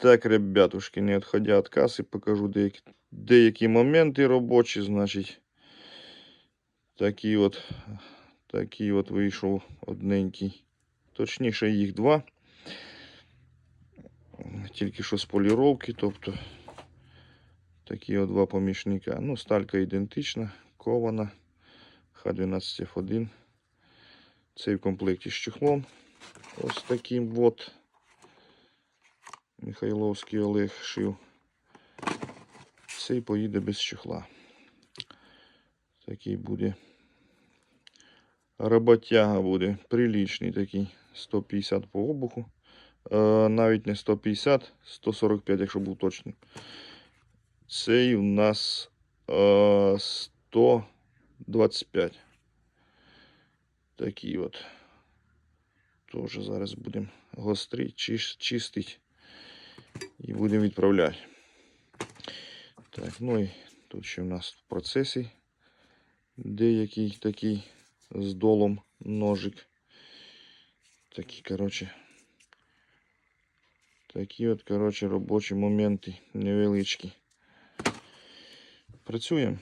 Так, ребятушки, не відходя від каси, покажу деякі, деякі моменти робочі, значить. Такий от, такий от вийшов одненький. Точніше, їх два. Тільки що з поліровки, тобто такі от два помічника. Ну, сталька ідентична, кована. Х12F1. Цей в комплекті з чехлом. Ось таким от. Михайловський Олег шив. Цей поїде без чехла. Такий буде. Роботяга буде приличний такий. 150 по обуху. Е, навіть не 150, 145, якщо був точним. Цей у нас е, 125. Такий от. Тоже зараз будемо гострити, чиш, чистити і будемо відправляти. Так, ну і тут ще в нас в процесі деякий такий з долом ножик. Такі, коротше, такі от, коротше, робочі моменти невеличкі. Працюємо.